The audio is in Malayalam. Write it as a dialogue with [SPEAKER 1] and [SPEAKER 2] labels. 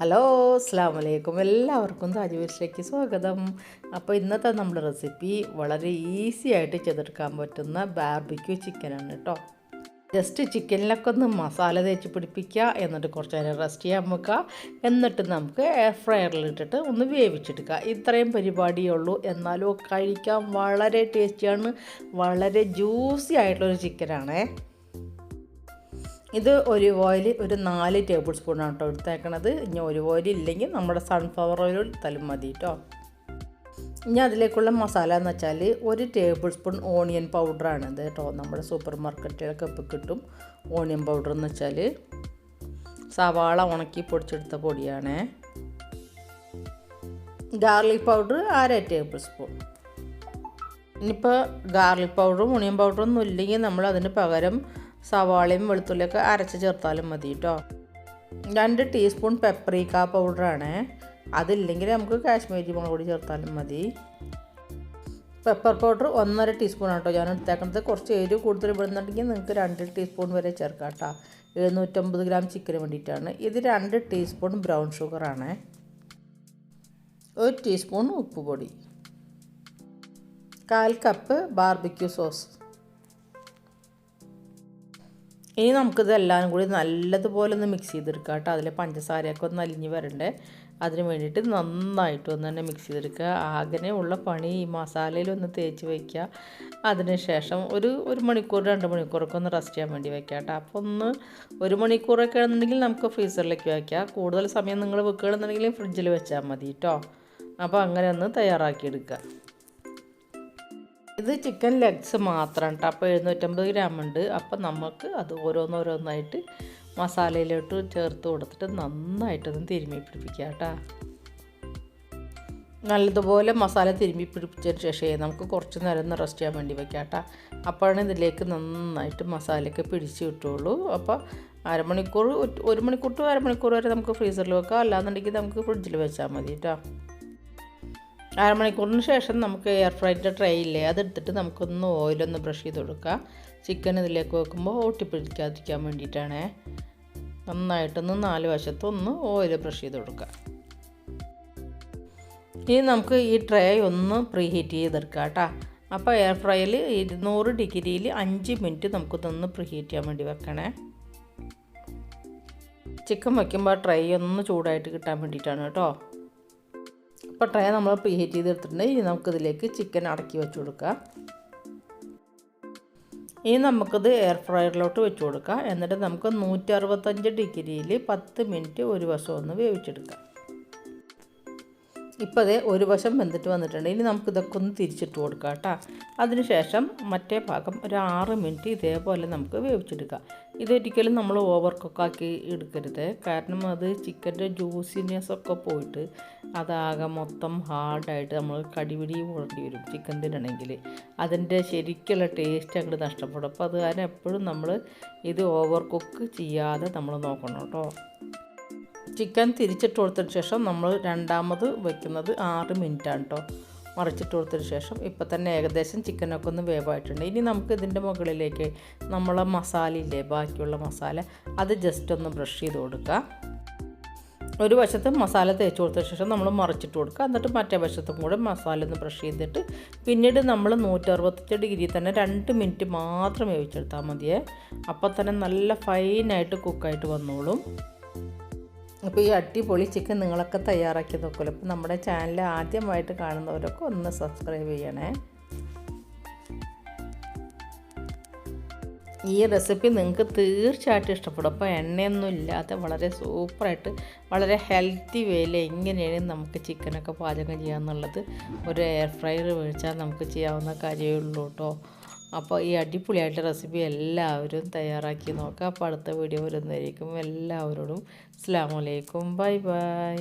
[SPEAKER 1] ഹലോ അസ്സാം വലൈക്കും എല്ലാവർക്കും താജുവിലേക്ക് സ്വാഗതം. അപ്പോൾ ഇന്നത്തെ നമ്മുടെ റെസിപ്പി വളരെ ഈസി ആയിട്ട് ചെയ്തെടുക്കാൻ പറ്റുന്ന ബാർബിക്യൂ ചിക്കനാണ് കേട്ടോ ജസ്റ്റ് ചിക്കനിലൊക്കെ ഒന്ന് മസാല തേച്ച് പിടിപ്പിക്കുക എന്നിട്ട് കുറച്ച് നേരം റെസ്റ്റ് ചെയ്യാൻ വെക്കുക. എന്നിട്ട് നമുക്ക് എയർ ഫ്രയറിലിട്ടിട്ട് ഒന്ന് വേവിച്ചെടുക്കുക. ഇത്രയും പരിപാടിയുള്ളൂ എന്നാലും കഴിക്കാൻ വളരെ ടേസ്റ്റിയാണ് വളരെ ജ്യൂസി ആയിട്ടുള്ളൊരു ചിക്കനാണേ ഇത് ഒരു ഓയിൽ ഒരു നാല് ടേബിൾ സ്പൂണാണ് കേട്ടോ എടുത്തേക്കണത്. ഇനി ഒരു ഓയിൽ ഇല്ലെങ്കിൽ നമ്മുടെ സൺഫ്ലവർ ഓയിൽ എടുത്താലും മതി കേട്ടോ ഇനി അതിലേക്കുള്ള മസാല എന്ന് വെച്ചാൽ ഒരു ടേബിൾ സ്പൂൺ ഓണിയൻ പൗഡറാണ് ഇത് കേട്ടോ നമ്മുടെ സൂപ്പർ മാർക്കറ്റിലൊക്കെ ഇപ്പോൾ കിട്ടും ഓണിയൻ പൗഡർ എന്ന് വെച്ചാൽ. സവാള ഉണക്കി പൊടിച്ചെടുത്ത പൊടിയാണ്. ഗാർലിക് പൗഡർ അര ടേബിൾ സ്പൂൺ ഇനിയിപ്പോൾ ഗാർലിക് പൗഡറും ഓണിയൻ പൗഡറും ഒന്നും ഇല്ലെങ്കിൽ നമ്മൾ അതിന് പകരം സവാളയും വെളുത്തുള്ളിയൊക്കെ അരച്ച് ചേർത്താലും മതി കേട്ടോ രണ്ട് ടീസ്പൂൺ പെപ്പറിക്ക പൗഡറാണ് അതില്ലെങ്കിൽ നമുക്ക് കാശ്മീരി മുളക് പൊടി ചേർത്താലും മതി. പെപ്പർ പൗഡർ ഒന്നര ടീസ്പൂൺ ആട്ടോ. ഞാൻ എടുത്തേക്കുന്നത് കുറച്ച് എരിവ് കൂടുതൽ ഇടുന്നുണ്ടെങ്കിൽ നിങ്ങൾക്ക് രണ്ട് ടീസ്പൂൺ വരെ ചേർക്കാം കേട്ടോ എഴുന്നൂറ്റമ്പത് ഗ്രാം ചിക്കന് വേണ്ടിയിട്ടാണ്. ഇത് രണ്ട് ടീസ്പൂൺ ബ്രൗൺ ഷുഗറാണ് ഒരു ടീസ്പൂൺ ഉപ്പുപൊടി കാൽ കപ്പ് ബാർബിക്യൂ സോസ് ഇനി നമുക്കിതെല്ലാം കൂടി നല്ലതുപോലെ ഒന്ന് മിക്സ് ചെയ്തെടുക്കുക കേട്ടോ. അതിലെ പഞ്ചസാരയൊക്കെ ഒന്ന് അലിഞ്ഞ് വരണ്ടേ. അതിന് വേണ്ടിയിട്ട് നന്നായിട്ട് ഒന്ന് തന്നെ മിക്സ് ചെയ്തെടുക്കുക. ആകെ ഉള്ള പണി ഈ മസാലയിൽ ഒന്ന് തേച്ച് വയ്ക്കുക അതിന് ശേഷം ഒരു ഒരു മണിക്കൂർ രണ്ട് മണിക്കൂറൊക്കെ ഒന്ന് റെസ്റ്റ് ചെയ്യാൻ വേണ്ടി വയ്ക്കുക കേട്ടോ. അപ്പോൾ ഒന്ന് ഒരു മണിക്കൂറൊക്കെ ആണെന്നുണ്ടെങ്കിൽ നമുക്ക് ഫ്രീസറിലേക്ക് വയ്ക്കാം കൂടുതൽ സമയം നിങ്ങൾ വെക്കുകയാണെന്നുണ്ടെങ്കിൽ ഫ്രിഡ്ജിൽ വെച്ചാൽ മതി കേട്ടോ. അപ്പോൾ അങ്ങനെ ഒന്ന് തയ്യാറാക്കിയെടുക്കുക. ഇത് ചിക്കൻ ലെഗ്സ് മാത്രം കേട്ടോ അപ്പോൾ എഴുന്നൂറ്റമ്പത് ഗ്രാം ഉണ്ട്. അപ്പോൾ നമുക്ക് അത് ഓരോന്നോരോന്നായിട്ട് മസാലയിലോട്ട് ചേർത്ത് കൊടുത്തിട്ട് നന്നായിട്ടൊന്ന് തിരുമ്മി പിടിപ്പിക്കുക കേട്ടോ നല്ലതുപോലെ മസാല തിരുമ്പി പിടിപ്പിച്ചതിന് ശേഷം നമുക്ക് കുറച്ച് നേരം ഒന്ന് റെസ്റ്റ് ചെയ്യാൻ വേണ്ടി വെക്കാം കേട്ടോ അപ്പോഴാണ് ഇതിലേക്ക് നന്നായിട്ട് മസാലയൊക്കെ പിടിച്ച് കിട്ടുള്ളൂ. അപ്പോൾ അരമണിക്കൂർ ഒരു മണിക്കൂർ ടു അരമണിക്കൂർ വരെ നമുക്ക് ഫ്രീസറിൽ വെക്കാം. അല്ലാന്നുണ്ടെങ്കിൽ നമുക്ക് ഫ്രിഡ്ജിൽ വെച്ചാൽ മതി കേട്ടോ അരമണിക്കൂറിന് ശേഷം നമുക്ക് എയർ ഫ്രൈന്റെ ട്രേ ഇല്ലേ? അതെടുത്തിട്ട് നമുക്കൊന്ന് ഓയിലൊന്ന് ബ്രഷ് ചെയ്ത് കൊടുക്കാം. ചിക്കൻ ഇതിലേക്ക് വെക്കുമ്പോൾ ഒട്ടിപ്പിടിക്കാതിരിക്കാൻ വേണ്ടിയിട്ടാണ്. നന്നായിട്ടൊന്ന് നാല് വശത്തൊന്ന് ഓയിൽ ബ്രഷ് ചെയ്ത് കൊടുക്കുക ഇനി നമുക്ക് ഈ ട്രേ ഒന്ന് പ്രീ ഹീറ്റ് ചെയ്തെടുക്കാം കേട്ടോ. അപ്പോൾ എയർ ഫ്രൈയിൽ ഇരുന്നൂറ് ഡിഗ്രിയിൽ അഞ്ച് മിനിറ്റ് നമുക്കിതൊന്ന് പ്രീ ഹീറ്റ് ചെയ്യാൻ വേണ്ടി വെക്കണേ. ചിക്കൻ വയ്ക്കുമ്പോൾ ട്രൈ ഒന്ന് ചൂടായിട്ട് കിട്ടാൻ വേണ്ടിയിട്ടാണ് കേട്ടോ. അപ്പോൾ ട്രൈ നമ്മൾ പ്രീഹീറ്റ് ചെയ്തെടുത്തിട്ടുണ്ട്. ഇനി നമുക്കിതിലേക്ക് ചിക്കൻ അടക്കി വെച്ച് കൊടുക്കാം ഇനി നമുക്കിത് എയർ ഫ്രയറിലോട്ട് വെച്ച് കൊടുക്കാം എന്നിട്ട് നമുക്ക് നൂറ്റി അറുപത്തഞ്ച് ഡിഗ്രിയിൽ പത്ത് മിനിറ്റ് ഒരു വശം ഒന്ന് വേവിച്ചെടുക്കാം ഇപ്പോൾ അതേ ഒരു വശം വെന്തിട്ട് വന്നിട്ടുണ്ട്. ഇനി നമുക്ക് ഇതൊക്കെ ഒന്ന് തിരിച്ചിട്ട് കൊടുക്കാം കേട്ടോ. അതിനുശേഷം മറ്റേ ഭാഗം ഒരു ആറ് മിനിറ്റ് ഇതേപോലെ നമുക്ക് വേവിച്ചെടുക്കാം. ഇതൊരിക്കലും നമ്മൾ ഓവർ കുക്കാക്കി എടുക്കരുത്. കാരണം അത് ചിക്കന്റെ ജ്യൂസിനെസ് ഒക്കെ പോയിട്ട് അതാകെ മൊത്തം ഹാർഡായിട്ട് നമ്മൾ കടിപിടി പോകേണ്ടി വരും ചിക്കൻ തിന്നണമെങ്കിൽ. അതിന്റെ ശരിക്കുള്ള ടേസ്റ്റ് അങ്ങോട്ട് നഷ്ടപ്പെടും. അപ്പോൾ അത് കാരണം എപ്പോഴും നമ്മൾ ഇത് ഓവർ കുക്ക് ചെയ്യാതെ നമ്മൾ നോക്കണം കേട്ടോ. ചിക്കൻ തിരിച്ചിട്ട് കൊടുത്തതിന് ശേഷം നമ്മൾ രണ്ടാമത് വെക്കുന്നത് ആറ് മിനിറ്റാണ് കേട്ടോ മറിച്ചിട്ട് കൊടുത്തതിന് ശേഷം ഇപ്പം തന്നെ ഏകദേശം ചിക്കനൊക്കെ ഒന്ന് വേവായിട്ടുണ്ട്. ഇനി നമുക്ക് ഇതിന്റെ മുകളിലേക്ക് നമ്മളെ ഇല്ലേ ബാക്കിയുള്ള മസാല അത് ജസ്റ്റ് ഒന്ന് ബ്രഷ് ചെയ്ത് കൊടുക്കുക ഒരു വശത്ത് മസാല തേച്ച് കൊടുത്തതിന് ശേഷം നമ്മൾ മറിച്ചിട്ട് കൊടുക്കുക എന്നിട്ട് മറ്റേ വശത്തും കൂടെ മസാല ഒന്ന് ബ്രഷ് ചെയ്തിട്ട് പിന്നീട് നമ്മൾ നൂറ്ററുപത്തഞ്ച് ഡിഗ്രി തന്നെ രണ്ട് മിനിറ്റ് മാത്രം വേവിച്ചെടുത്താൽ മതിയേ. അപ്പോൾ തന്നെ നല്ല ഫൈനായിട്ട് കുക്കായിട്ട് വന്നോളും. അപ്പോൾ ഈ അടിപൊളി ചിക്കൻ നിങ്ങളൊക്കെ തയ്യാറാക്കി നോക്കുമല്ലോ. അപ്പോൾ നമ്മുടെ ചാനൽ ആദ്യമായിട്ട് കാണുന്നവരൊക്കെ ഒന്ന് സബ്സ്ക്രൈബ് ചെയ്യണേ. ഈ റെസിപ്പി നിങ്ങൾക്ക് തീർച്ചയായിട്ടും ഇഷ്ടപ്പെടും. അപ്പോൾ എണ്ണയൊന്നും ഇല്ലാതെ വളരെ സൂപ്പറായിട്ട് വളരെ ഹെൽത്തി വേയിൽ എങ്ങനെയാണ് നമുക്ക് ചിക്കനൊക്കെ പാചകം ചെയ്യാമെന്നുള്ളത് ഒരു എയർ ഫ്രയർ മേടിച്ചാൽ നമുക്ക് ചെയ്യാവുന്ന കാര്യമേ ഉള്ളൂ കേട്ടോ. അപ്പോൾ ഈ അടിപൊളിയായിട്ട് റെസിപ്പി എല്ലാവരും തയ്യാറാക്കി നോക്കുക അപ്പോൾ അടുത്ത വീഡിയോ വരുന്നതായിരിക്കും. എല്ലാവരോടും അസ്സാം വലൈക്കും ബൈ ബൈ